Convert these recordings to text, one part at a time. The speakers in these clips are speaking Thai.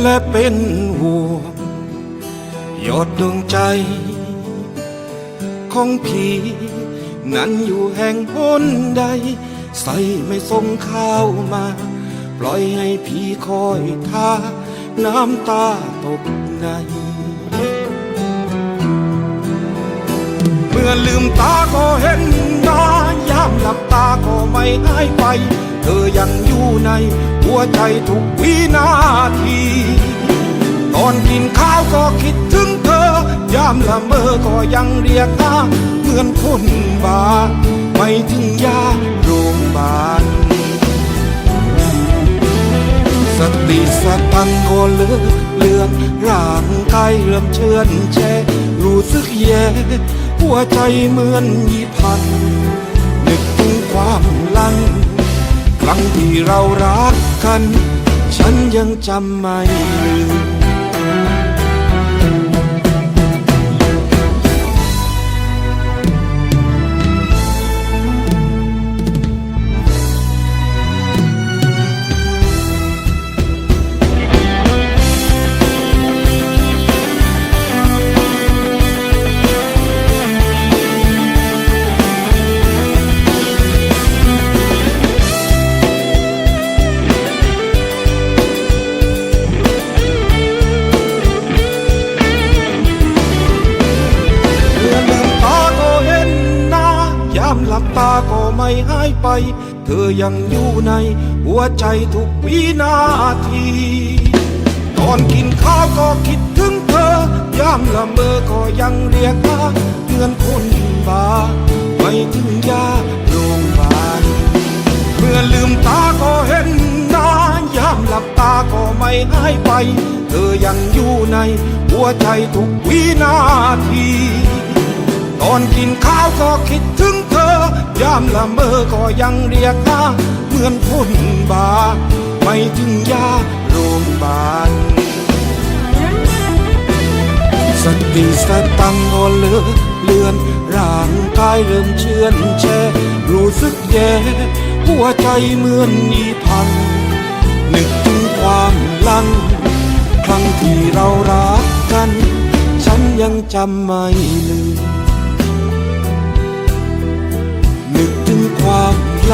และเป็นห่วงยอดดวงใจ ของพี่นั้นอยู่แห่งหนใด ใส่ไม่ส่งข้าวมา ปล่อยให้พี่คอยท่าน้ำตาตกใน เมื่อลืมตาก็เห็นนายามหลับตาก็ไม่หายไป เธอยัง ในหัวใจทุกวินาที ตอนกินข้าวก็คิดถึงเธอ ยามละเมอก็ยังเรียกหาเหมือนคนบาไม่ถึงยาโรงพยาบาลสติสตังก็เลือนเลือนร่างกายเริ่มเชื่อนแช่รู้สึกแย่หัวใจเหมือนยีพันนึกถึงความลัง ครั้งที่เรารักกัน ฉันยังจำไม่ลืม ตาก็ไม่หายไป เธอยังอยู่ในหัวใจทุกวินาทีตอนกินข้าวก็คิดถึงเธอยามละเมอก็ยังเรียกหาเหมือนคนบาไม่ถึงยาโรงพยาบาลเมื่อลืมตาก็เห็นหน้ายามหลับตาก็ไม่หายไป เธอยังอยู่ในหัวใจทุกวินาที ตอนกินข้าวก็คิดถึง ยามละเมอก็ยังเรียกหาเหมือนคนบา ไม่ถึงยาโรงพยาบาลสติสตังค์ก็เลือเลือนร่างกายเริ่มเชื่อนแช่รู้สึกแย่ หัวใจเหมือนยีพัง นึกถึงความลัง ครั้งที่เรารักกัน ฉันยังจำไม่ลืม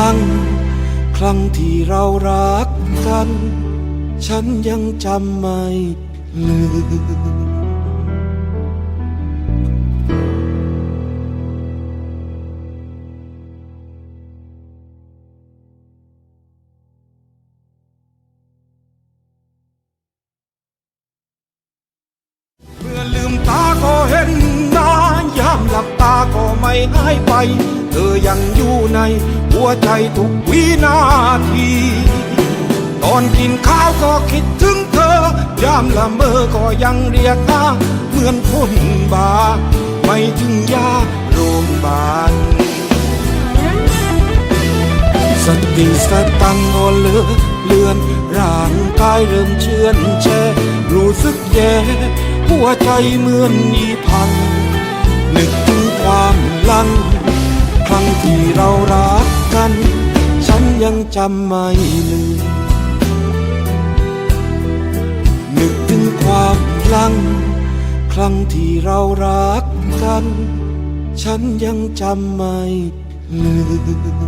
ความหลังครั้งที่เรารักกัน ฉันยังจำไม่ลืม ไม่หายไป เธอยังอยู่ในหัวใจทุกวินาที ตอนกินข้าวก็คิดถึงเธอ ยามละเมอก็ยังเรียกหาเหมือนคนบา ไม่ถึงยาโรงพยาบาลสติสตังค์ก็เลือนเลือน ร่างกายเริ่มเชื่อนแช่รู้สึกแย่หัวใจเหมือนยีพัง นึกถึงความหลัง ครั้งที่เรารักกัน ฉันยังจำไม่ลืมนึกถึงความหลัง ครั้งที่เรารักกัน ฉันยังจำไม่ลืม